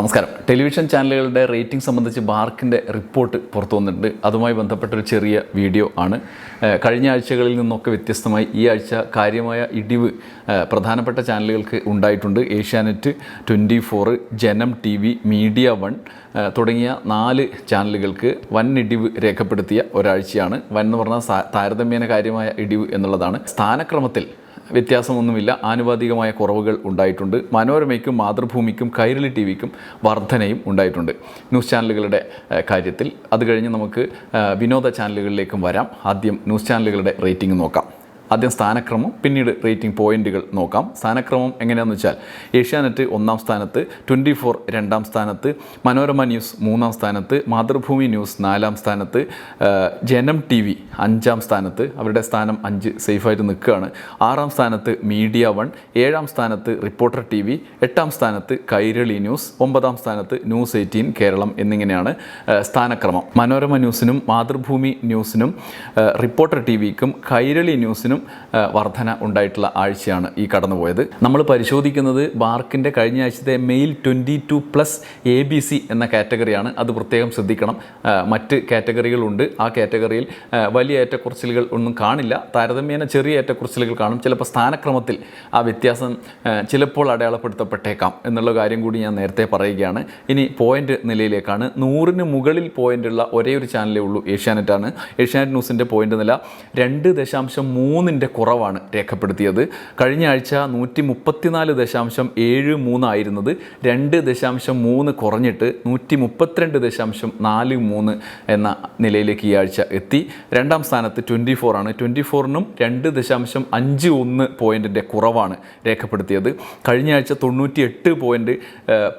നമസ്കാരം. ടെലിവിഷൻ ചാനലുകളുടെ റേറ്റിംഗ് സംബന്ധിച്ച് ബാർക്കിന്റെ റിപ്പോർട്ട് പുറത്തു വന്നിട്ടുണ്ട്. അതുമായി ബന്ധപ്പെട്ടൊരു ചെറിയ വീഡിയോ ആണ്. കഴിഞ്ഞ ആഴ്ചകളിൽ നിന്നൊക്കെ വ്യത്യസ്തമായി ഈ ആഴ്ച കാര്യമായ ഇടിവ് പ്രധാനപ്പെട്ട ചാനലുകൾക്ക് ഉണ്ടായിട്ടുണ്ട്. Asianet twenty four Janam T V media one തുടങ്ങിയ നാല് ചാനലുകൾക്ക് വൻ ഇടിവ് രേഖപ്പെടുത്തിയ ഒരാഴ്ചയാണ്. വൻ എന്ന് പറഞ്ഞാൽ താരതമ്യേന കാര്യമായ ഇടിവ് എന്നുള്ളതാണ്. സ്ഥാനക്രമത്തിൽ വ്യത്യാസമൊന്നുമില്ല. ആനുപാതികമായ കുറവുകൾ ഉണ്ടായിട്ടുണ്ട്. മനോരമയ്ക്കും മാതൃഭൂമിക്കും കൈരളി ടി വിക്കും വർധനയും ഉണ്ടായിട്ടുണ്ട്. ന്യൂസ് ചാനലുകളുടെ കാര്യത്തിൽ. അത് കഴിഞ്ഞ് നമുക്ക് വിനോദ ചാനലുകളിലേക്കും വരാം. ആദ്യം ന്യൂസ് ചാനലുകളുടെ റേറ്റിംഗ് നോക്കാം. ആദ്യം സ്ഥാനക്രമം പിന്നീട് റേറ്റിംഗ് പോയിന്റുകൾ നോക്കാം. സ്ഥാനക്രമം എങ്ങനെയാണെന്ന് വെച്ചാൽ ഏഷ്യാനെറ്റ് ഒന്നാം സ്ഥാനത്ത് ട്വന്റി ഫോർ രണ്ടാം സ്ഥാനത്ത് മനോരമ ന്യൂസ് മൂന്നാം സ്ഥാനത്ത് മാതൃഭൂമി ന്യൂസ് നാലാം സ്ഥാനത്ത് ജനം ടി വി അഞ്ചാം സ്ഥാനത്ത് അവരുടെ സ്ഥാനം അഞ്ച് സേഫായിട്ട് നിൽക്കുകയാണ്. ആറാം സ്ഥാനത്ത് മീഡിയ വൺ ഏഴാം സ്ഥാനത്ത് റിപ്പോർട്ടർ ടി വി എട്ടാം സ്ഥാനത്ത് കൈരളി ന്യൂസ് ഒമ്പതാം സ്ഥാനത്ത് ന്യൂസ് എയ്റ്റീൻ കേരളം എന്നിങ്ങനെയാണ് സ്ഥാനക്രമം. മനോരമ ന്യൂസിനും മാതൃഭൂമി ന്യൂസിനും റിപ്പോർട്ടർ ടി വിക്കും കൈരളി ന്യൂസിനും വർധന ഉണ്ടായിട്ടുള്ള ആഴ്ചയാണ് ഈ കടന്നുപോയത്. നമ്മൾ പരിശോധിക്കുന്നത് ബാർക്കിന്റെ കഴിഞ്ഞ ആഴ്ചത്തെ male twenty two plus A B C എന്ന കാറ്റഗറിയാണ്. അത് പ്രത്യേകം ശ്രദ്ധിക്കണം. മറ്റ് കാറ്റഗറികളുണ്ട്. ആ കാറ്റഗറിയിൽ വലിയ ഏറ്റക്കുറച്ചിലുകൾ ഒന്നും കാണില്ല. താരതമ്യേന ചെറിയ ഏറ്റക്കുറച്ചിലുകൾ കാണും. ചിലപ്പോൾ സ്ഥാനക്രമത്തിൽ ആ വ്യത്യാസം ചിലപ്പോൾ അടയാളപ്പെടുത്തപ്പെട്ടേക്കാം എന്നുള്ള കാര്യം കൂടി ഞാൻ നേരത്തെ പറയുകയാണ്. ഇനി പോയിന്റ് നിലയിലേക്കാണ്. നൂറിന് മുകളിൽ പോയിന്റുള്ള ഒരേ ഒരു ചാനലേ ഉള്ളൂ ഏഷ്യാനെറ്റാണ്. ഏഷ്യാനെറ്റ് ന്യൂസിന്റെ പോയിന്റ് നില രണ്ട് ദശാംശം മൂന്നിന്റെ കുറവാണ് രേഖപ്പെടുത്തിയത്. കഴിഞ്ഞ ആഴ്ച നൂറ്റി മുപ്പത്തിനാല് ദശാംശം ഏഴ് മൂന്നായിരുന്നത് രണ്ട് ദശാംശം മൂന്ന് കുറഞ്ഞിട്ട് നൂറ്റി മുപ്പത്തിരണ്ട് ദശാംശം നാല് മൂന്ന് എന്ന നിലയിലേക്ക് ഈ ആഴ്ച എത്തി. രണ്ടാം സ്ഥാനത്ത് ട്വന്റി ഫോർ ആണ്. ട്വന്റി ഫോറിനും രണ്ട് ദശാംശം അഞ്ച് ഒന്ന് പോയിന്റിന്റെ കുറവാണ് രേഖപ്പെടുത്തിയത്. കഴിഞ്ഞ ആഴ്ച തൊണ്ണൂറ്റി എട്ട് പോയിന്റ്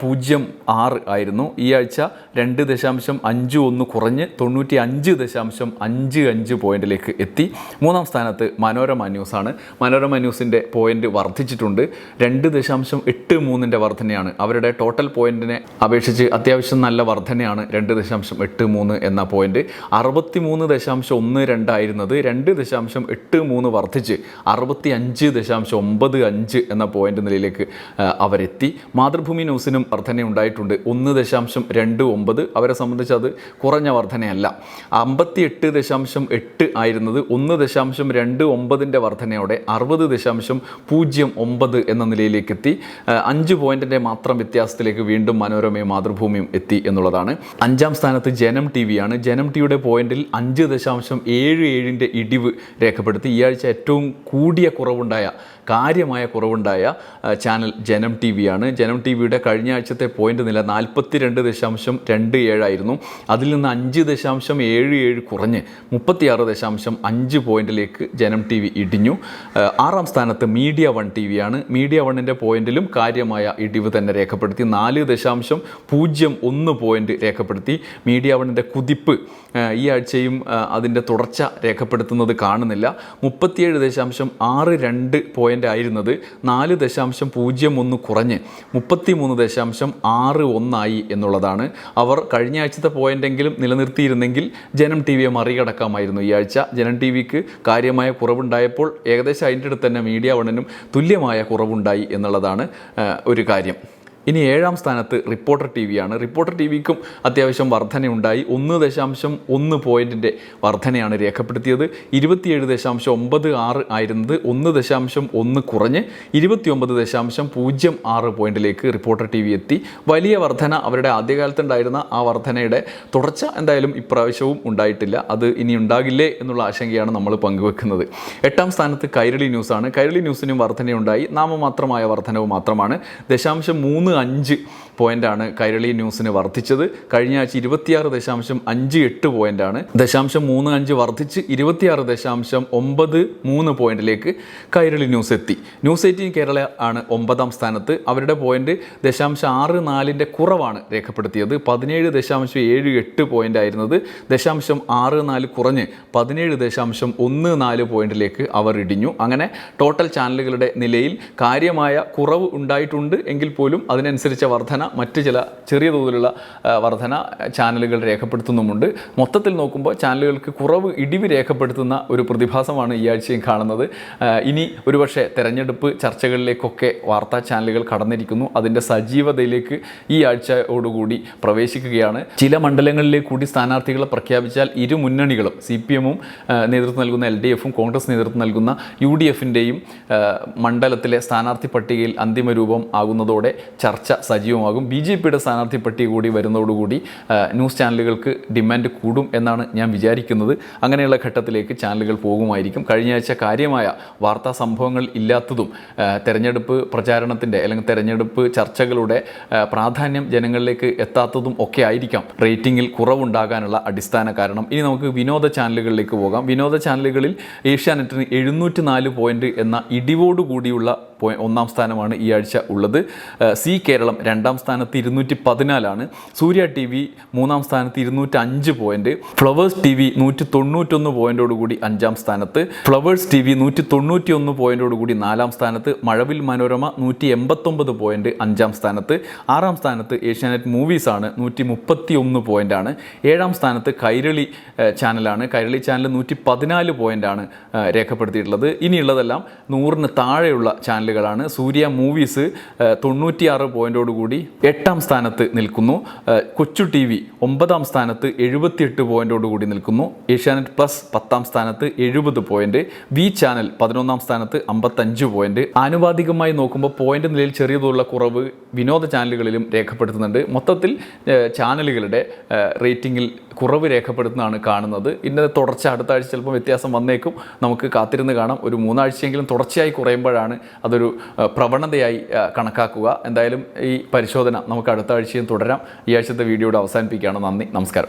പൂജ്യം ആറ് ആയിരുന്നു. ഈ ആഴ്ച രണ്ട് ദശാംശം അഞ്ച് ഒന്ന് കുറഞ്ഞ് തൊണ്ണൂറ്റി അഞ്ച് ദശാംശം അഞ്ച് അഞ്ച് പോയിന്റിലേക്ക് എത്തി. മൂന്നാം സ്ഥാനത്ത് മനോരമ ന്യൂസാണ്. മനോരമ ന്യൂസിന്റെ പോയിന്റ് വർദ്ധിച്ചിട്ടുണ്ട്. രണ്ട് ദശാംശം എട്ട് മൂന്നിന്റെ വർധനയാണ്. അവരുടെ ടോട്ടൽ പോയിന്റിനെ അപേക്ഷിച്ച് അത്യാവശ്യം നല്ല വർധനയാണ് രണ്ട് ദശാംശം എട്ട് മൂന്ന് എന്ന പോയിന്റ്. അറുപത്തി മൂന്ന് ദശാംശം ഒന്ന് രണ്ടായിരുന്നത് രണ്ട് ദശാംശം എട്ട് മൂന്ന് വർദ്ധിച്ച് അറുപത്തി അഞ്ച് ദശാംശം ഒമ്പത് അഞ്ച് എന്ന പോയിന്റ് നിലയിലേക്ക് അവരെത്തി. മാതൃഭൂമി ന്യൂസിനും വർധന ഉണ്ടായിട്ടുണ്ട്. ഒന്ന് ദശാംശം രണ്ട് ഒമ്പത്. അവരെ സംബന്ധിച്ച് അത് കുറഞ്ഞ വർധനയല്ല. അമ്പത്തി എട്ട് ദശാംശം എട്ട് ആയിരുന്നത് ഒന്ന് ദശാംശം രണ്ട് ഒമ്പതിന്റെ വർധനയോടെ അറുപത് ദശാംശം പൂജ്യം ഒമ്പത് എന്ന നിലയിലേക്ക് എത്തി അഞ്ച് പോയിന്റിന്റെ മാത്രം വ്യത്യാസത്തിലേക്ക് വീണ്ടും മനോരമയും മാതൃഭൂമിയും എത്തി എന്നുള്ളതാണ്. അഞ്ചാം സ്ഥാനത്ത് ജനം ടി വിയാണ് ജനം ടിയുടെ പോയിന്റിൽ അഞ്ച് ദശാംശം ഏഴ് ഏഴിന്റെ ഇടിവ് രേഖപ്പെടുത്തി. ഈ ആഴ്ച ഏറ്റവും കൂടിയ കുറവുണ്ടായ കാര്യമായ കുറവുണ്ടായ ചാനൽ ജനം ടി വിയാണ് ജനം ടി വിയുടെ കഴിഞ്ഞ ആഴ്ചത്തെ പോയിന്റ് നില നാൽപ്പത്തി രണ്ട് ദശാംശം രണ്ട് ഏഴായിരുന്നു അതിൽ നിന്ന് അഞ്ച് ദശാംശം ഏഴ് ഏഴ് കുറഞ്ഞ് മുപ്പത്തിയാറ് ദശാംശം അഞ്ച് പോയിന്റിലേക്ക് ജനം ടി വി ഇടിഞ്ഞു ആറാം സ്ഥാനത്ത് മീഡിയ വൺ ടി വിയാണ് മീഡിയ വണ്ണിന്റെ പോയിന്റിലും കാര്യമായ ഇടിവ് തന്നെ രേഖപ്പെടുത്തി. നാല് ദശാംശം പൂജ്യം ഒന്ന് പോയിന്റ് രേഖപ്പെടുത്തി. മീഡിയ വണ്ണിന്റെ കുതിപ്പ് ഈ ആഴ്ചയും അതിന്റെ തുടർച്ച രേഖപ്പെടുത്തുന്നത് കാണുന്നില്ല. മുപ്പത്തിയേഴ് ദശാംശം ആറ് രണ്ട് പോയിന്റ് ആയിരുന്നത് നാല് ദശാംശം പൂജ്യം ഒന്ന് കുറഞ്ഞ് മുപ്പത്തി മൂന്ന് ദശാംശം ആറ് ഒന്നായി എന്നുള്ളതാണ്. അവർ കഴിഞ്ഞ ആഴ്ചത്തെ പോയിന്റെങ്കിലും നിലനിർത്തിയിരുന്നെങ്കിൽ ജനം ടി വിയെ മറികടക്കാമായിരുന്നു. ഈ ആഴ്ച ജനം ടി വിക്ക് കാര്യമായ കുറവുണ്ടായപ്പോൾ ഏകദേശം അതിന്റെ അടുത്ത് തന്നെ മീഡിയ വണ്ണിനും തുല്യമായ കുറവുണ്ടായി എന്നുള്ളതാണ് ഒരു കാര്യം. ഇനി ഏഴാം സ്ഥാനത്ത് റിപ്പോർട്ടർ ടി വിയാണ് റിപ്പോർട്ടർ ടി വിക്കും അത്യാവശ്യം വർധനയുണ്ടായി. ഒന്ന് ദശാംശം ഒന്ന് പോയിന്റിന്റെ വർധനയാണ് രേഖപ്പെടുത്തിയത്. ഇരുപത്തിയേഴ് ദശാംശം ഒമ്പത് ആറ് ആയിരുന്നത് ഒന്ന് ദശാംശം ഒന്ന് കുറഞ്ഞ് ഇരുപത്തിയൊമ്പത് ദശാംശം പൂജ്യം ആറ് പോയിന്റിലേക്ക് റിപ്പോർട്ടർ ടി വി എത്തി. വലിയ വർധന അവരുടെ ആദ്യകാലത്തുണ്ടായിരുന്ന ആ വർധനയുടെ തുടർച്ച എന്തായാലും ഇപ്രാവശ്യവും ഉണ്ടായിട്ടില്ല. അത് ഇനി ഉണ്ടാകില്ലേ എന്നുള്ള ആശങ്കയാണ് നമ്മൾ പങ്കുവെക്കുന്നത്. എട്ടാം സ്ഥാനത്ത് കൈരളി ന്യൂസാണ്. കൈരളി ന്യൂസിനും വർധനയുണ്ടായി. നാമമാത്രമായ വർധനവ് മാത്രമാണ്. ദശാംശം മൂന്ന് അഞ്ച് പോയിന്റാണ് കൈരളി ന്യൂസിന് വർദ്ധിച്ചത്. കഴിഞ്ഞ ആഴ്ച ഇരുപത്തിയാറ് ദശാംശം അഞ്ച് എട്ട് പോയിന്റാണ്. ദശാംശം മൂന്ന് അഞ്ച് വർദ്ധിച്ച് ഇരുപത്തിയാറ് ദശാംശം ഒമ്പത് മൂന്ന് പോയിന്റിലേക്ക് കൈരളി ന്യൂസ് എത്തി. ന്യൂസ് എയ്റ്റീൻ കേരള ആണ് ഒമ്പതാം സ്ഥാനത്ത്. അവരുടെ പോയിന്റ് ദശാംശം ആറ് നാലിന്റെ കുറവാണ് രേഖപ്പെടുത്തിയത്. പതിനേഴ് ദശാംശം ഏഴ് എട്ട് പോയിന്റ് ആയിരുന്നത് ദശാംശം ആറ് നാല് കുറഞ്ഞ് പതിനേഴ് ദശാംശം ഒന്ന് നാല് പോയിന്റിലേക്ക് അവർ ഇടിഞ്ഞു. അങ്ങനെ ടോട്ടൽ ചാനലുകളുടെ നിലയിൽ കാര്യമായ കുറവ് ഉണ്ടായിട്ടുണ്ട് എങ്കിൽ പോലും അതിന് അതിനനുസരിച്ച വർധന മറ്റ് ചില ചെറിയ തോതിലുള്ള വർധന ചാനലുകൾ രേഖപ്പെടുത്തുന്നുമുണ്ട്. മൊത്തത്തിൽ നോക്കുമ്പോൾ ചാനലുകൾക്ക് കുറവ് ഇടിവ് രേഖപ്പെടുത്തുന്ന ഒരു പ്രതിഭാസമാണ് ഈ ആഴ്ചയും കാണുന്നത്. ഇനി ഒരുപക്ഷെ തെരഞ്ഞെടുപ്പ് ചർച്ചകളിലേക്കൊക്കെ വാർത്താ ചാനലുകൾ കടന്നിരിക്കുന്നു. അതിന്റെ സജീവതയിലേക്ക് ഈ ആഴ്ചയോടുകൂടി പ്രവേശിക്കുകയാണ്. ചില മണ്ഡലങ്ങളിലേക്ക് കൂടി സ്ഥാനാർത്ഥികളെ പ്രഖ്യാപിച്ചാൽ ഇരു മുന്നണികളും സി പി എമ്മും നേതൃത്വം നൽകുന്ന എൽ ഡി എഫും കോൺഗ്രസ് നേതൃത്വം നൽകുന്ന യു ഡി എഫിന്റെയും മണ്ഡലത്തിലെ സ്ഥാനാർത്ഥി പട്ടികയിൽ അന്തിമ രൂപം ആകുന്നതോടെ ചർച്ച സജീവമാകും. ബി ജെ പിയുടെ സ്ഥാനാർത്ഥി പട്ടിക കൂടി വരുന്നതോടുകൂടി ന്യൂസ് ചാനലുകൾക്ക് ഡിമാൻഡ് കൂടും എന്നാണ് ഞാൻ വിചാരിക്കുന്നത്. അങ്ങനെയുള്ള ഘട്ടത്തിലേക്ക് ചാനലുകൾ പോകുമായിരിക്കും. കഴിഞ്ഞ ആഴ്ച കാര്യമായ വാർത്താ സംഭവങ്ങൾ ഇല്ലാത്തതും തെരഞ്ഞെടുപ്പ് പ്രചാരണത്തിന്റെ അല്ലെങ്കിൽ തെരഞ്ഞെടുപ്പ് ചർച്ചകളുടെ പ്രാധാന്യം ജനങ്ങളിലേക്ക് എത്താത്തതും ഒക്കെ ആയിരിക്കാം. റേറ്റിംഗിൽ കുറവുണ്ടാകാനുള്ള അടിസ്ഥാന കാരണം. ഇനി നമുക്ക് വിനോദ ചാനലുകളിലേക്ക് പോകാം. വിനോദ ചാനലുകളിൽ ഏഷ്യാനെറ്റിന് എഴുന്നൂറ്റി നാല് പോയിന്റ് എന്ന ഇടിവോടുകൂടിയുള്ള ഒന്നാം സ്ഥാനമാണ് ഈ ആഴ്ച ഉള്ളത്. സി കേരളം രണ്ടാം സ്ഥാനത്ത് ഇരുന്നൂറ്റി പതിനാലാണ് സൂര്യ ടി വി മൂന്നാം സ്ഥാനത്ത് ഇരുന്നൂറ്റി അഞ്ച് പോയിന്റ് ഫ്ലവേഴ്സ് ടി വി നൂറ്റി തൊണ്ണൂറ്റൊന്ന് പോയിന്റോടുകൂടി അഞ്ചാം സ്ഥാനത്ത്. ഫ്ലവേഴ്സ് ടി വി നൂറ്റി തൊണ്ണൂറ്റി ഒന്ന് പോയിന്റോടുകൂടി നാലാം സ്ഥാനത്ത്. മഴവിൽ മനോരമ നൂറ്റി എൺപത്തൊമ്പത് പോയിന്റ് അഞ്ചാം സ്ഥാനത്ത്. ആറാം സ്ഥാനത്ത് ഏഷ്യാനെറ്റ് മൂവീസ് ആണ് നൂറ്റി മുപ്പത്തി ഒന്ന് പോയിന്റാണ് ഏഴാം സ്ഥാനത്ത് കൈരളി ചാനലാണ്. കൈരളി ചാനൽ നൂറ്റി പതിനാല് ആണ് രേഖപ്പെടുത്തിയിട്ടുള്ളത്. ഇനിയുള്ളതെല്ലാം നൂറിന് താഴെയുള്ള ചാനലുകളാണ്. സൂര്യ മൂവീസ് തൊണ്ണൂറ്റിയാറ് പോയിന്റോടുകൂടി എട്ടാം സ്ഥാനത്ത് നിൽക്കുന്നു. കൊച്ചു ടി വി ഒമ്പതാം സ്ഥാനത്ത് എഴുപത്തിയെട്ട് പോയിന്റോടുകൂടി നിൽക്കുന്നു. ഏഷ്യാനെറ്റ് പ്ലസ് പത്താം സ്ഥാനത്ത് എഴുപത് പോയിന്റ്. വി ചാനൽ പതിനൊന്നാം സ്ഥാനത്ത് അമ്പത്തഞ്ച് പോയിന്റ്. ആനുപാതികമായി നോക്കുമ്പോൾ പോയിന്റ് നിലയിൽ ചെറിയ തോതിലുള്ള കുറവ് വിനോദ ചാനലുകളിലും രേഖപ്പെടുത്തുന്നുണ്ട്. മൊത്തത്തിൽ ചാനലുകളുടെ റേറ്റിംഗിൽ കുറവ് രേഖപ്പെടുത്തുന്നതാണ് കാണുന്നത്. ഇന്നത്തെ തുടർച്ച അടുത്ത ആഴ്ച ചിലപ്പോൾ വ്യത്യാസം വന്നേക്കും. നമുക്ക് കാത്തിരുന്ന് കാണാം. ഒരു മൂന്നാഴ്ചയെങ്കിലും തുടർച്ചയായി കുറയുമ്പോഴാണ് അതൊരു ഏഹ്, പ്രവണതയായി കണക്കാക്കുക. എന്തായാലും ഈ പരിശോധന നമുക്ക് അടുത്ത ആഴ്ചയും തുടരാം. ഈ ആഴ്ചത്തെ വീഡിയോയുടെ അവസാനിപ്പിക്കുകയാണ്. നന്ദി. നമസ്കാരം.